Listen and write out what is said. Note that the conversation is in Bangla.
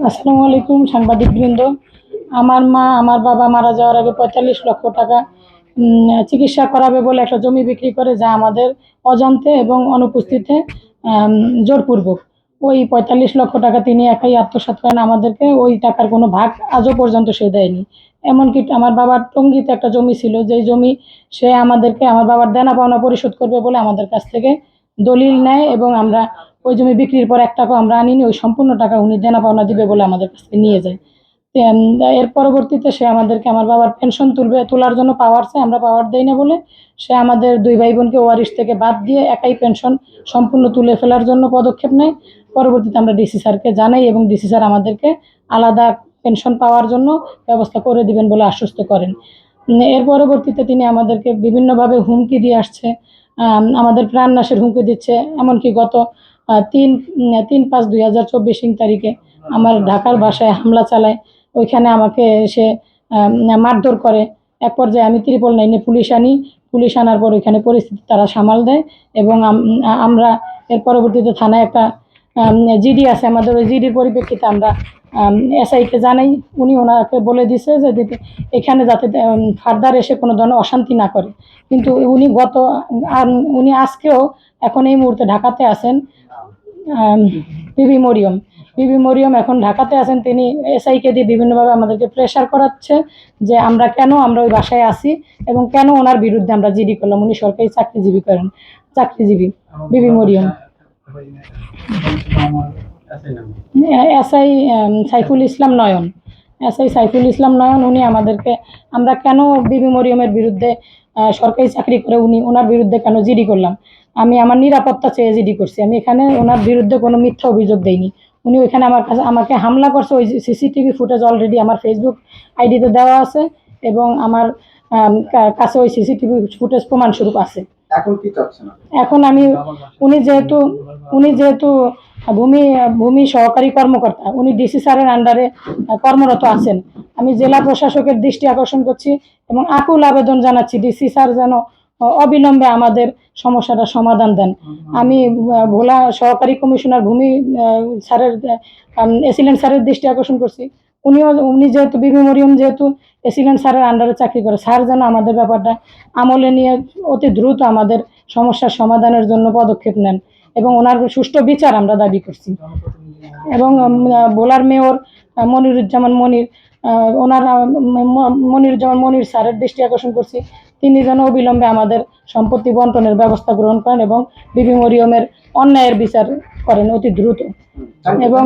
আসসালামু আলাইকুম সাংবাদিকবৃন্দ। আমার মা আমার বাবা মারা যাওয়ার আগে পঁয়তাল্লিশ লক্ষ টাকা চিকিৎসা করাবে বলে একটা জমি বিক্রি করে যা আমাদের অজান্তে এবং অনুপস্থিতিতে আম, জোরপূর্বক। ওই পঁয়তাল্লিশ লক্ষ টাকা তিনি একাই আত্মসাৎ করেন আমাদেরকে ওই টাকার কোনো ভাগ আজও পর্যন্ত সে দেয়নি। এমনকি আমার বাবার টঙ্গিতে একটা জমি ছিল যেই জমি সে আমাদেরকে আমার বাবার দেনা পাওনা পরিশোধ করবে বলে আমাদের কাছ থেকে দলিল নেয় এবং আমরা ওই জমি বিক্রির পর এক টাকা আমরা আনিনি, ওই সম্পূর্ণ টাকা উনি দেনা পাওনা দিবে বলে আমাদের কাছ নিয়ে যায়। এর পরবর্তীতে সে আমাদেরকে, আমার বাবার পেনশন তুলবে, তোলার জন্য পাওয়ার চায় আমরা পাওয়ার দেই না বলে সে আমাদের দুই ভাই বোনকে ওয়ারিশ থেকে বাদ দিয়ে একাই পেনশন সম্পূর্ণ তুলে ফেলার জন্য পদক্ষেপ নেয়। পরবর্তীতে আমরা ডিসি স্যারকে জানাই এবং ডিসি স্যার আমাদেরকে আলাদা পেনশন পাওয়ার জন্য ব্যবস্থা করে দিবেন বলে আশ্বস্ত করেন। এর পরবর্তীতে তিনি আমাদেরকে বিভিন্নভাবে হুমকি দিয়ে আসছে আমাদের প্রাণ নাশের হুমকি দিচ্ছে। এমনকি গত তিন তিন পাঁচ দুই হাজার চব্বিশ তারিখে আমার ঢাকার বাসায় হামলা চালায়। ওইখানে আমাকে সে আম, মারধর করে। এক পর্যায়ে আমি ত্রিপল নাইনে পুলিশ আনি। পুলিশ আনার পর ওইখানে পরিস্থিতি তারা সামাল দেয় এবং আমরা এর পরবর্তীতে থানায় একটা জিডি আছে আমাদের ওই জিডির পরিপ্রেক্ষিতে আমরা এসআইকে জানাই। উনি ওনাকে বলে দিছে যে এখানে যাতে ফার্দার এসে কোনো ধরনের অশান্তি না করে। কিন্তু উনি গত উনি আজকেও এখন এই মুহূর্তে ঢাকাতে আছেন বিবি মরিয়ম। বিবি মরিয়ম এখন ঢাকাতে আছেন তিনি এসআইকে দিয়ে বিভিন্নভাবে আমাদেরকে প্রেশার করাচ্ছে যে আমরা কেন আমরা ওই বাসায় আসি এবং কেন ওনার বিরুদ্ধে আমরা জিডি করলাম। উনি সরকারি চাকরিজীবী করেন চাকরিজীবী বিবি মরিয়ম। এসআই সাইফুল ইসলাম নয়ন। এসআই সাইফুল ইসলাম নয়ন, উনি আমাদেরকে, আমরা কেন বিবি মরিয়মের বিরুদ্ধে সরকারি চাকরি করে উনি ওনার বিরুদ্ধে কেন জিডি করলাম? আমি আমার নিরাপত্তা চেয়ে জিডি করছি। আমি এখানে ওনার বিরুদ্ধে কোনো মিথ্যা অভিযোগ দেইনি। উনি ওইখানে আমার কাছে, আমাকে হামলা করছে, ওই সিসিটিভি ফুটেজ অলরেডি আমার ফেসবুক আইডিতে দেওয়া আছে এবং আমার কাছে ওই সিসিটিভি ফুটেজ প্রমাণস্বরূপ আছে। এখন কি চাচ্ছেন এখন আমি, উনি যেহেতু উনি যেহেতু ভূমি ভূমি সহকারী কর্মকর্তা, উনি ডিসি স্যারের আন্ডারে কর্মরত আছেন। আমি জেলা প্রশাসকের দৃষ্টি আকর্ষণ করছি এবং আকুল আবেদন জানাচ্ছি ডিসি স্যার যেন অবিলম্বে আমাদের সমস্যাটা সমাধান দেন। আমি ভোলা সহকারী কমিশনার ভূমি স্যারের এসিলেন্ট স্যারের দৃষ্টি আকর্ষণ করছি। উনিও উনি যেহেতু বিবি মরিয়ম যেহেতু এসিলেন্ট স্যারের আন্ডারে চাকরি করে স্যার যেন আমাদের ব্যাপারটা আমলে নিয়ে অতি দ্রুত আমাদের সমস্যার সমাধানের জন্য পদক্ষেপ নেন এবং ওনার সুষ্ঠু বিচার আমরা দাবি করছি। এবং বোলার মেয়র মনিরুজ্জামান মনির ওনার মনিরুজ্জামান মনির স্যারের দৃষ্টি আকর্ষণ করছি। তিনি যেন অবিলম্বে আমাদের সম্পত্তি বন্টনের ব্যবস্থা গ্রহণ করেন এবং বিবি মরিয়মের অন্যায়ের বিচার করেন অতি দ্রুত। এবং